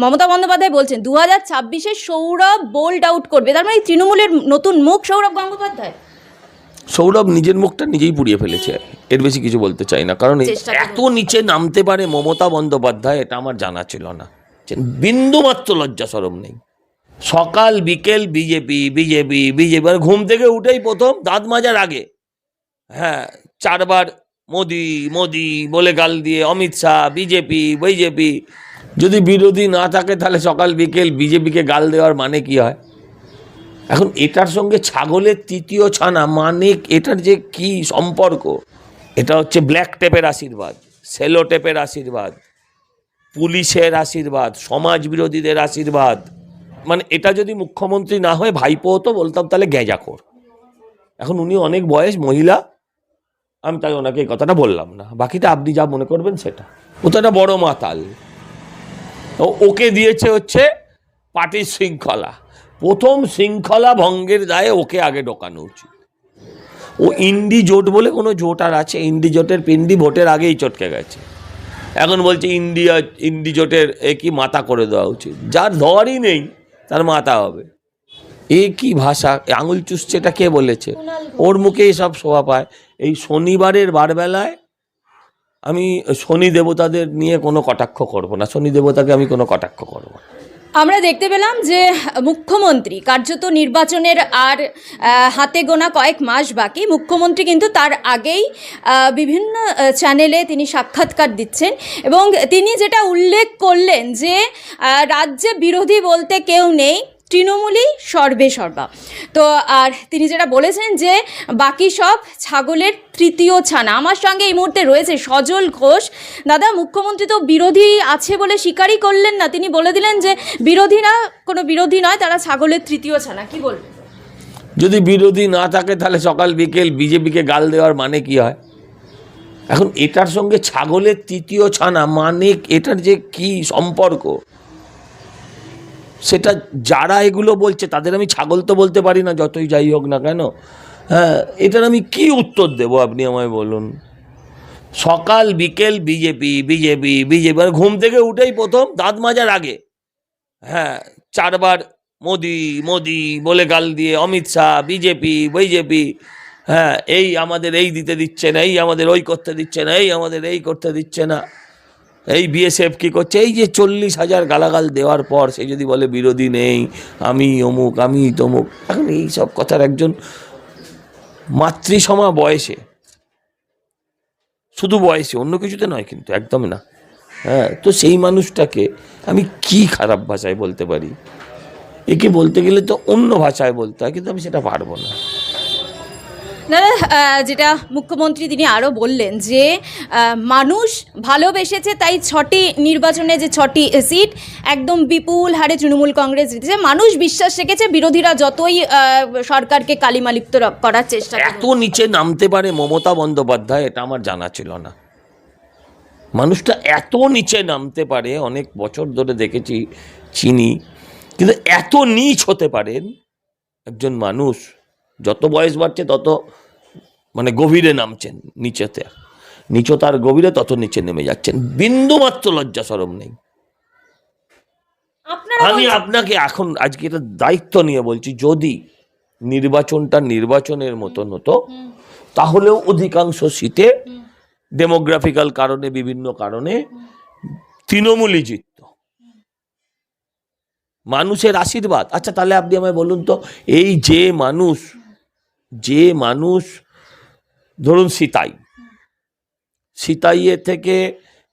মমতা বন্দ্যোপাধ্যায় বলছেন দু হাজার ছাব্বিশে সৌরভ বোল্ড আউট করবে। তার মানে তৃণমূলের নতুন মুখ সৌরভ গঙ্গোপাধ্যায়। সৌরভ নিজের মুখটা নিজেই পুড়িয়ে ফেলেছে এর বেশি কিছু বলতে চাই না কারণ। এত নিচে নামতে পারে মমতা বন্দ্যোপাধ্যায় এটা আমার জানা ছিল না। বিন্দু মাত্র লজ্জা সরম নেই। সকাল বিকেল বিজেপি বিজেপি বিজেপি ঘুম থেকে উঠেই প্রথম দাঁত মাজার আগে। হ্যাঁ চারবার মোদি মোদি বলে গাল দিয়ে অমিত শাহ বিজেপি বিজেপি যদি বিরোধী না থাকে, তাহলে সকাল বিকেল বিজেপিকে গাল দেওয়ার মানে কি হয়? এখন এটার সঙ্গে ছাগলের তৃতীয় ছানা মানে এটার যে কি সম্পর্ক? এটা হচ্ছে ব্ল্যাক টেপের আশীর্বাদ, সেলো টেপের আশীর্বাদ, পুলিশের আশীর্বাদ সমাজ বিরোধীদের আশীর্বাদ। মানে এটা যদি মুখ্যমন্ত্রী না হয়ে, ভাইপো হতো, বলতাম তাহলে গ্যাজাখোর। এখন উনি অনেক বয়স, মহিলা, আমি তাই ওনাকে এই কথাটা বললাম না। বাকিটা আপনি যা মনে করবেন সেটা। ও তো একটা বড় মাতাল। ও- ওকে দিয়েছে হচ্ছে পার্টির শৃঙ্খলা। প্রথম শৃঙ্খলা ভঙ্গের দায়ে ওকে আগে ঢোকানো উচিত। ও ইন্ডি জোট বলে কোনো জোট আর আছে, ইন্ডি জোটের পিন্ডি ভোটের আগেই চটকে গেছে। এখন বলছে ইন্ডিয়া, ইন্ডি জোটের এ কি মাথা করে দেওয়া উচিত। যার ধরই নেই, তার মাথা হবে। এ কি ভাষা? আঙুল চুষছে এটা কে বলেছে? ওর মুখে সব শোভা পায়। এই শনিবারের বারবেলায় আমি শনি দেবতাদের নিয়ে কোনো কটাক্ষ করব না। শনি দেবতাকে আমি কোনো কটাক্ষ করব না। আমরা দেখতে পেলাম যে মুখ্যমন্ত্রী, কার্যত নির্বাচনের আর হাতে গোনা কয়েক মাস বাকি। মুখ্যমন্ত্রী কিন্তু তার আগেই বিভিন্ন চ্যানেলে তিনি সাক্ষাৎকার দিচ্ছেন এবং তিনি যেটা উল্লেখ করলেন যে রাজ্যে বিরোধী বলতে কেউ নেই তৃণমূলই সর্বে সর্বা। তো, আর তিনি যেটা বলেছেন যে, বাকি সব ছাগলের তৃতীয় ছানা। আমার সঙ্গে এই মুহূর্তে রয়েছে সজল ঘোষ। দাদা, মুখ্যমন্ত্রী তো বিরোধী আছে বলে স্বীকারই করলেন না। তিনি বলে দিলেন যে, বিরোধীরা, কোনো বিরোধী নয়, তারা ছাগলের তৃতীয় ছানা। কি বলবেন? যদি বিরোধী না থাকে, তাহলে সকাল বিকেল বিজেপিকে গাল দেওয়ার মানে কি হয়? এখন এটার সঙ্গে ছাগলের তৃতীয় ছানা মানে এটার যে কি সম্পর্ক? সেটা যারা এগুলো বলছে, তাদের আমি ছাগল তো বলতে পারি না, যতই যাই হোক না কেন। হ্যাঁ এটার আমি কি উত্তর দেব আপনি আমায় বলুন? সকাল, বিকেল, বিজেপি বিজেপি বিজেপি আর ঘুম থেকে উঠেই প্রথম দাঁত মাজার আগে। হ্যাঁ চারবার মোদি মোদি বলে গাল দিয়ে অমিত শাহ, বিজেপি বিজেপি হ্যাঁ এই আমাদের এই দিতে দিচ্ছে না, এই আমাদের ওই করতে দিচ্ছে না, এই আমাদের এই করতে দিচ্ছে না। এই বিএসএফ কি করছে? এই যে চল্লিশ হাজার গালাগাল দেওয়ার পর সে যদি বলে, বিরোধী নেই, আমি অমুক, আমি তমুক। এখন এই সব কথার একজন মাতৃসমা বয়সে। শুধু বয়সে, অন্য কিছুতে নয় কিন্তু, একদম না। হ্যাঁ তো সেই মানুষটাকে আমি কি খারাপ ভাষায় বলতে পারি? একে বলতে গেলে তো অন্য ভাষায় বলতে হয়, কিন্তু আমি সেটা পারব না। দাদা যেটা মুখ্যমন্ত্রী তিনি আরও বললেন যে মানুষ ভালোবেসেছে তাই ছটি নির্বাচনে যে ছটি সিট একদম বিপুল হারে তৃণমূল কংগ্রেস জিতেছে। মানুষ বিশ্বাস রেখেছে বিরোধীরা যতই সরকারকে কালিমালিপ্ত করার চেষ্টা এত নিচে নামতে পারে মমতা বন্দ্যোপাধ্যায় এটা আমার জানা ছিল না। মানুষটা এত নিচে নামতে পারে অনেক বছর ধরে দেখেছি চিনি কিন্তু এত নিচ হতে পারেন একজন মানুষ যত বয়স বাড়ছে তত মানে গভীরে নামছেন নিচেতে। নিচতার গভীরে তত নিচে নেমে যাচ্ছেন বিন্দুমাত্র লজ্জা সরম নেই। আমি আপনাকে এখন আজকে এটা দায়িত্ব নিয়ে বলছি যদি নির্বাচনটা নির্বাচনের মতন হতো তাহলেও অধিকাংশ শীতে ডেমোগ্রাফিক্যাল কারণে বিভিন্ন কারণে তৃণমূলই জিতত। মানুষের আশীর্বাদ। আচ্ছা তাহলে আপনি আমায় বলুন তো এই যে মানুষ যে মানুষ ধরুন সিতাই। সিতাইয়ে থেকে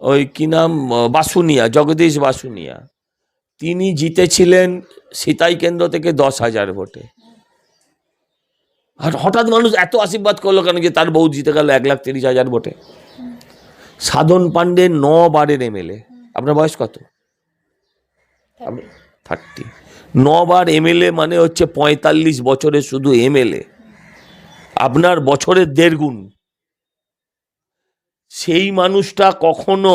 ওই কি নাম বাসুনিয়া জগদীশ বাসুনিয়া তিনি জিতেছিলেন সিতাই কেন্দ্র থেকে দশ হাজার ভোটে। আর হঠাৎ মানুষ এত আশীর্বাদ করল কেন যে তার বউ জিতে গেল এক লাখ তিরিশ হাজার ভোটে? সাধন পাণ্ডে ন বারের এমএলএ আপনার বয়স কত? থার্টি। নবার এমএলএ মানে হচ্ছে পঁয়তাল্লিশ বছরের শুধু এমএলএ আপনার বছরের দেড় গুণ। সেই মানুষটা কখনো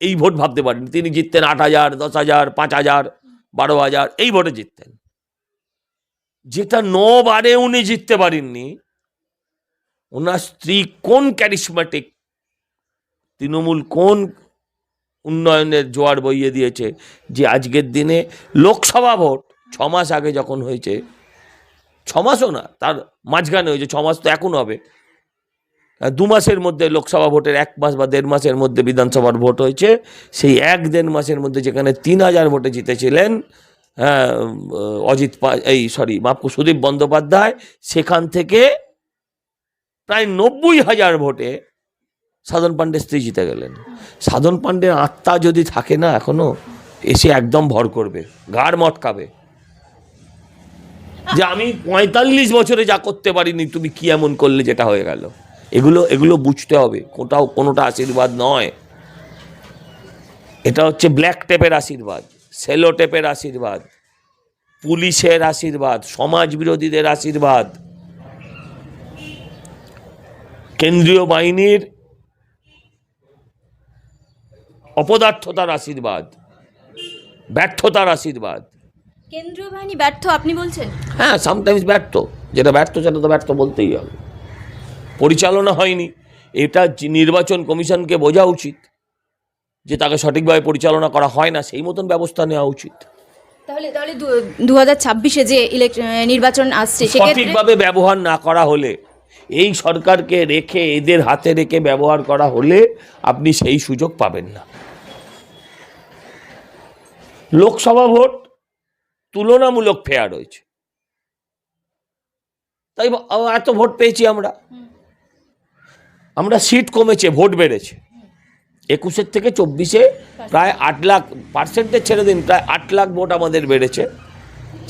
এই ভোট ভাবতে পারেন। তিনি জিততেন আট হাজার, দশ হাজার, পাঁচ হাজার, বারো হাজার, এই ভোটে জিততেন। যেটা নবারে উনি জিততে পারেননি, ওনার স্ত্রী কোন ক্যারিসমেটিক তৃণমূল কোন উন্নয়নের জোয়ার বইয়ে দিয়েছে যে আজকের দিনে লোকসভা ভোট ছ মাস আগে যখন হয়েছে ছ মাসও না তার মাঝখানে হয়েছে ছ মাস তো এখন হবে। দু মাসের মধ্যে লোকসভা ভোটের এক মাস বা দেড় মাসের মধ্যে বিধানসভার ভোট হয়েছে সেই এক দেড় মাসের মধ্যে যেখানে তিন হাজার ভোটে জিতেছিলেন হ্যাঁ, অজিত এই সরি করুন, সুদীপ বন্দ্যোপাধ্যায় সেখান থেকে প্রায় নব্বই হাজার ভোটে সাধন পাণ্ডে স্ত্রী জিতে গেলেন। সাধন পাণ্ডের আত্মা যদি থাকে না এখনও এসে একদম ভর করবে গাড় মটকাবে। যে আমি পঁয়তাল্লিশ বছরে যা করতে পারিনি, তুমি কি এমন করলে যেটা হয়ে গেল? এগুলো এগুলো বুঝতে হবে। কোটাও, কোনোটা আশীর্বাদ নয়। এটা হচ্ছে ব্ল্যাক টেপের আশীর্বাদ, সেলো টেপের আশীর্বাদ, পুলিশের আশীর্বাদ সমাজ বিরোধীদের আশীর্বাদ। কেন্দ্রীয় বাহিনীর অপদার্থতার আশীর্বাদ, ব্যর্থতার আশীর্বাদ। কেন্দ্রীয় বাহিনী ব্যর্থ আপনি বলছেন? হ্যাঁ সামটাইমস ব্যর্থ। যেটা ব্যর্থ সেটা তো ব্যর্থ বলতেই হবে। পরিচালনা হয়নি। এটা নির্বাচন কমিশনকে বোঝা উচিত যে তাকে সঠিকভাবে পরিচালনা করা হয় না সেই মতন ব্যবস্থা নেওয়া উচিত। তাহলে তাহলে দু হাজার ছাব্বিশে যে নির্বাচন আসছে সঠিকভাবে ব্যবহার না করা হলে এই সরকারকে রেখে এদের হাতে রেখে ব্যবহার করা হলে আপনি সেই সুযোগ পাবেন না। লোকসভা ভোট তুলনামূলক ফেয়ার হয়েছে তাই এত ভোট পেয়েছি আমরা। আমরা সিট কমেছে, ভোট বেড়েছে। একুশের থেকে চব্বিশে প্রায় আট লাখ পার্সেন্টেজ ছেড়ে দিন, প্রায় আট লাখ ভোট আমাদের বেড়েছে।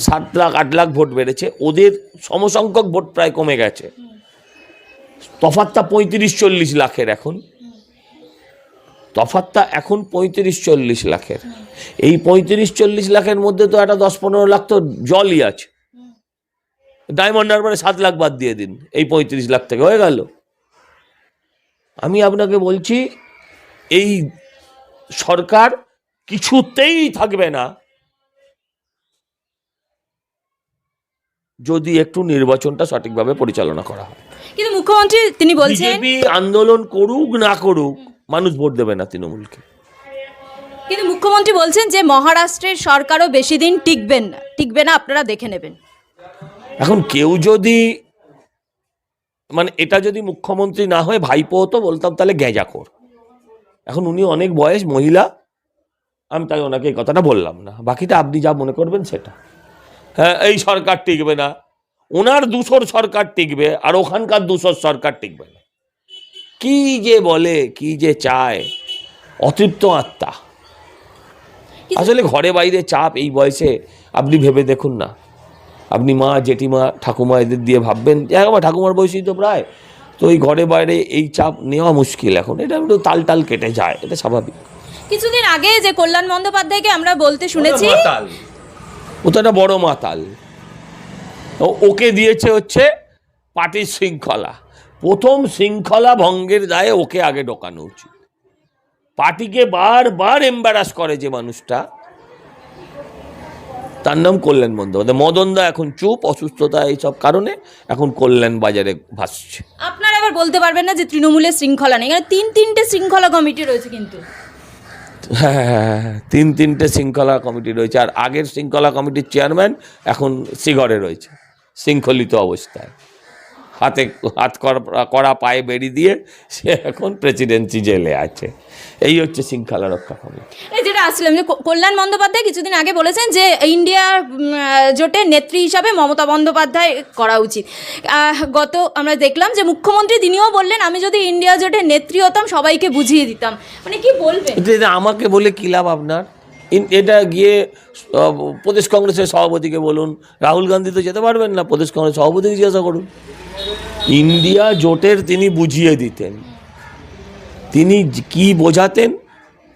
সাত লাখ, আট লাখ ভোট বেড়েছে। ওদের সমসংখ্যক ভোট প্রায় কমে গেছে। তফাতটা পঁয়ত্রিশ, চল্লিশ লাখের এখন। তফাতটা এখন পঁয়ত্রিশ চল্লিশ লাখের। এই পঁয়ত্রিশ চল্লিশ লাখের মধ্যে তো একটা দশ পনেরো লাখ তো জলই আছে। ডায়মন্ড হারবারে সাত লাখ বাদ দিয়ে দিন এই পঁয়ত্রিশ লাখ থেকে হয়ে গেল। আমি আপনাকে বলছি এই সরকার কিছুতেই থাকবে না। যদি একটু নির্বাচনটা সঠিকভাবে পরিচালনা করা হয়। কিন্তু মুখ্যমন্ত্রী তিনি বলছেন আন্দোলন করুক না করুক মানুষ ভোট দেবে না তৃণমূলকে। কিন্তু মুখ্যমন্ত্রী বলছেন যে মহারাষ্ট্রের সরকারও বেশি দিন টিকবেন না। টিকবে না আপনারা দেখে নেবেন। এখন কেউ যদি মানে এটা যদি মুখ্যমন্ত্রী না হয়ে ভাইপো হতো বলতাম তাহলে গ্যাজাকর এখন উনি অনেক বয়স মহিলা আমি তাই ওনাকে এই কথাটা বললাম না। বাকিটা আপনি যা মনে করবেন সেটা। হ্যাঁ এই সরকার টিকবে না। ওনার দুশোর সরকার টিকবে আর ওখানকার দুশোর সরকার টিকবে না। কি যে বলে কি যে চায় অতৃপ্ত আত্মা। আসলে ঘরে বাইরে চাপ এই বয়সে আপনি ভেবে দেখুন না। আপনি মা জেঠিমা ঠাকুমা এদের দিয়ে ভাববেন যে আমার ঠাকুমার বয়সী তো প্রায়। তো ওই ঘরে বাইরে এই চাপ নেওয়া মুশকিল এখন। এটা একটু তাল টাল কেটে যায় এটা স্বাভাবিক। কিছুদিন আগে যে কল্যাণ বন্দ্যোপাধ্যায়কে আমরা বলতে শুনেছি। ও তো একটা বড় মাতাল। ওকে দিয়েছে হচ্ছে পার্টির শৃঙ্খলা প্রথম শৃঙ্খলা ভঙ্গের দায়ে ওকে আগে ঢোকানো উচিত। পার্টিকে বারবার এম্বারাস করে যে মানুষটা। তার নাম কল্যাণ বন্দ্যোপাধ্যায়। মদনদা এখন চুপ অসুস্থতা এইসব কারণে এখন কল্যাণ বাজারে ভাসছে। আপনারা এবার বলতে পারবেন না যে তৃণমূলের শৃঙ্খলা নেই। এখানে তিন তিনটে শৃঙ্খলা কমিটি রয়েছে কিন্তু। হ্যাঁ হ্যাঁ, হ্যাঁ, তিন তিনটে শৃঙ্খলা কমিটি রয়েছে। আর আগের শৃঙ্খলা কমিটির চেয়ারম্যান এখন শিগরে রয়েছে শৃঙ্খলিত অবস্থায়। হাতে হাত করা- পায়ে বেরিয়ে দিয়ে সে এখন প্রেসিডেন্সি জেলে আছে। এই হচ্ছে শৃঙ্খলা রক্ষা কমিটি। এই যেটা আসলাম যে কল্যাণ বন্দ্যোপাধ্যায় কিছুদিন আগে বলেছেন যে ইন্ডিয়া জোটের নেত্রী হিসাবে মমতা বন্দ্যোপাধ্যায় করা উচিত। গত আমরা দেখলাম যে মুখ্যমন্ত্রী তিনিও বললেন আমি যদি ইন্ডিয়া জোটের নেত্রী হতাম সবাইকে বুঝিয়ে দিতাম। মানে কি বলবেন? আমাকে বলে কী লাভ আপনার? এটা গিয়ে প্রদেশ কংগ্রেসের সভাপতিকে বলুন। রাহুল গান্ধী তো যেতে পারবেন না, প্রদেশ কংগ্রেস সভাপতিকে জিজ্ঞাসা করুন। ইন্ডিয়া জোটের তিনি বুঝিয়ে দিতেন। তিনি কি বোঝাতেন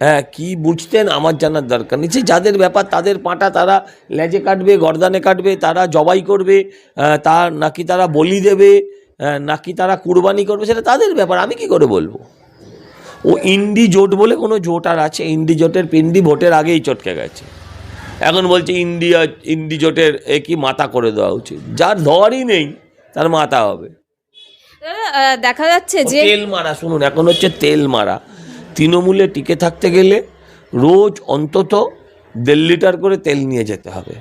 হ্যাঁ কি বুঝতেন আমার জানার দরকার নেই। যাদের ব্যাপার, তাদের পাঁটা তারা লেজে কাটবে, গর্দানে কাটবে, তারা জবাই করবে তার নাকি তারা বলি দেবে নাকি তারা কুরবানি করবে, সেটা তাদের ব্যাপার, আমি কি করে বলব? ও ইন্ডি জোট বলে কোনো জোট আর আছে ইন্ডি জোটের পিন্ডি ভোটের আগেই চটকে গেছে। এখন বলছে ইন্ডিয়া ইন্ডি জোটের এ কি মাথা করে দেওয়া উচিত? যার ধরই নেই তার মাথা হবে। দেখা যাচ্ছে যে তেল মারা শুনুন এখন হচ্ছে তেল মারা। তৃণমূলে টিকে থাকতে গেলে রোজ অন্তত দেড় লিটার করে তেল নিয়ে যেতে হবে।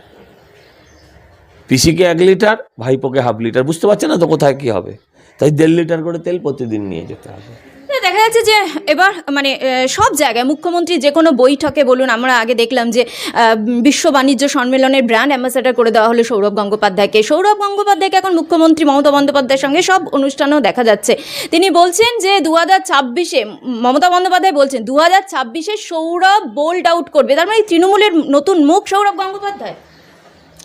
পিসিকে এক লিটার ভাইপোকে হাফ লিটার বুঝতে পারছে না তো কোথায় কি হবে? তাই দেড় লিটার করে তেল প্রতিদিন নিয়ে যেতে হবে। দেখা যাচ্ছে যে, এবার মানে সব জায়গায় মুখ্যমন্ত্রী যে কোনো বৈঠকে বলুন, আমরা আগে দেখলাম যে বিশ্ব বাণিজ্য সম্মেলনের ব্র্যান্ড অ্যাম্বাসেডার করে দেওয়া হলো সৌরভ গঙ্গোপাধ্যায়কে। সৌরভ গঙ্গোপাধ্যায়কে এখন মুখ্যমন্ত্রী মমতা বন্দ্যোপাধ্যায়ের সঙ্গে সব অনুষ্ঠানেও দেখা যাচ্ছে। তিনি বলছেন যে দু হাজার ছাব্বিশে, মমতা বন্দ্যোপাধ্যায় বলছেন দু হাজার ছাব্বিশে সৌরভ বোল্ড আউট করবে। তার মানে তৃণমূলের নতুন মুখ সৌরভ গঙ্গোপাধ্যায়।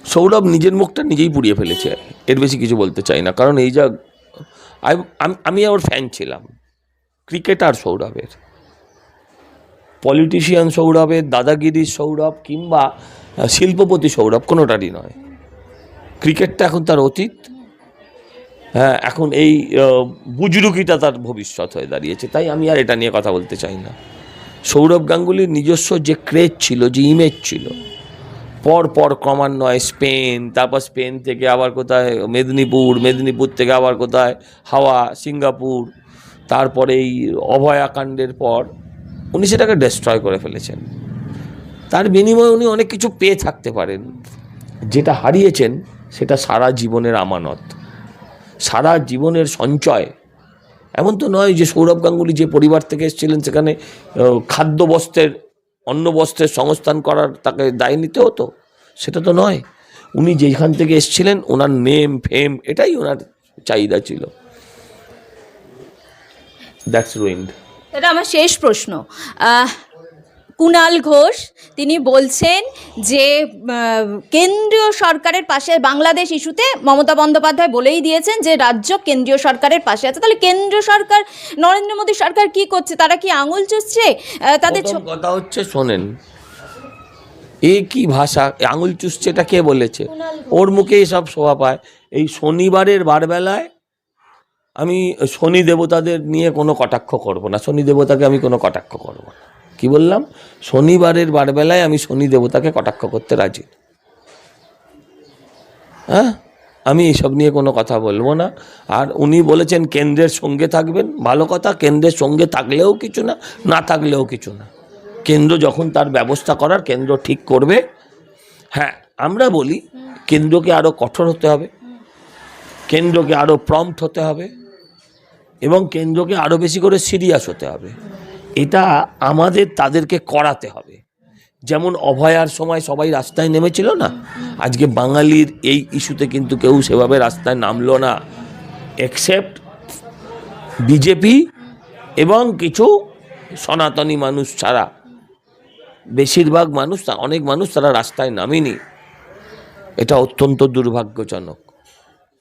সৌরভ নিজের মুখটা নিজেই পুড়িয়ে ফেলেছে, এর বেশি কিছু বলতে চাই না। কারণ এই যা আম- আমি ওর ফ্যান ছিলাম। ক্রিকেটার সৌরভের, পলিটিশিয়ান সৌরভের, দাদাগিরির সৌরভ কিংবা শিল্পপতি সৌরভ কোনোটারই নয়। ক্রিকেটটা এখন তার অতীত। হ্যাঁ এখন এই বুজরুকিটা তার ভবিষ্যৎ হয়ে দাঁড়িয়েছে। তাই আমি আর এটা নিয়ে কথা বলতে চাই না। সৌরভ গাঙ্গুলির নিজস্ব যে ক্রেজ ছিল, যে ইমেজ ছিল, পর পর ক্রমান্বয়ে স্পেন, তারপর স্পেন থেকে আবার কোথায়, মেদিনীপুর মেদিনীপুর থেকে আবার কোথায়, হাওয়া, সিঙ্গাপুর তারপরে এই অভয়াকাণ্ডের পর উনি সেটাকে ডেস্ট্রয় করে ফেলেছেন। তার বিনিময়ে উনি অনেক কিছু পেয়ে থাকতে পারেন। যেটা হারিয়েছেন সেটা সারা জীবনের আমানত। সারা জীবনের সঞ্চয়। এমন তো নয় যে সৌরভ গাঙ্গুলি যে পরিবার থেকে এসেছিলেন সেখানে খাদ্য বস্ত্রের, অন্ন বস্ত্রের সংস্থান করার তাকে দায় নিতে হতো? সেটা তো নয়। উনি যেখান থেকে এসেছিলেন, ওনার নেম ফেম এটাই ওনার চাহিদা ছিল। দ্যাটস রুইন্ড এটা আমার শেষ প্রশ্ন। কুণাল ঘোষ তিনি বলছেন যে কেন্দ্রীয় সরকারের পাশে বাংলাদেশ ইস্যুতে মমতা বন্দ্যোপাধ্যায় বলেই দিয়েছেন যে রাজ্য কেন্দ্রীয় সরকারের পাশে আছে। তাহলে কেন্দ্রীয় সরকার নরেন্দ্র মোদী সরকার কি করছে? তারা কি আঙুল চুষছে? তাদের কথা হচ্ছে শোনেন এ কি ভাষা? আঙুল চুষছে এটা কে বলেছে? ওর মুখে সব শোভা পায়। এই শনিবারের বারবেলায় আমি শনি দেবতাদের নিয়ে কোনো কটাক্ষ করব না। শনি দেবতাকে আমি কোনো কটাক্ষ করব না। কি বললাম? শনিবারের বারবেলায় আমি শনি দেবতাকে কটাক্ষ করতে রাজি। হ্যাঁ? আমি এইসব নিয়ে কোনো কথা বলব না। আর উনি বলেছেন কেন্দ্রের সঙ্গে থাকবেন। ভালো কথা, কেন্দ্রের সঙ্গে থাকলেও কিছু না না থাকলেও কিছু না। কেন্দ্র যখন তার ব্যবস্থা করার, কেন্দ্র ঠিক করবে। হ্যাঁ আমরা বলি, কেন্দ্রকে আরও কঠোর হতে হবে। কেন্দ্রকে আরও প্রম্পট হতে হবে। এবং কেন্দ্রকে আরও বেশি করে সিরিয়াস হতে হবে। এটা আমাদের তাদেরকে করাতে হবে। যেমন অভয়ার সময় সবাই রাস্তায় নেমেছিল না, আজকে বাঙালির এই ইস্যুতে কিন্তু কেউ সেভাবে রাস্তায় নামলো না। এক্সেপ্ট বিজেপি এবং কিছু সনাতনী মানুষ ছাড়া, বেশিরভাগ মানুষ, অনেক মানুষ তারা রাস্তায় নামেনি। এটা অত্যন্ত দুর্ভাগ্যজনক।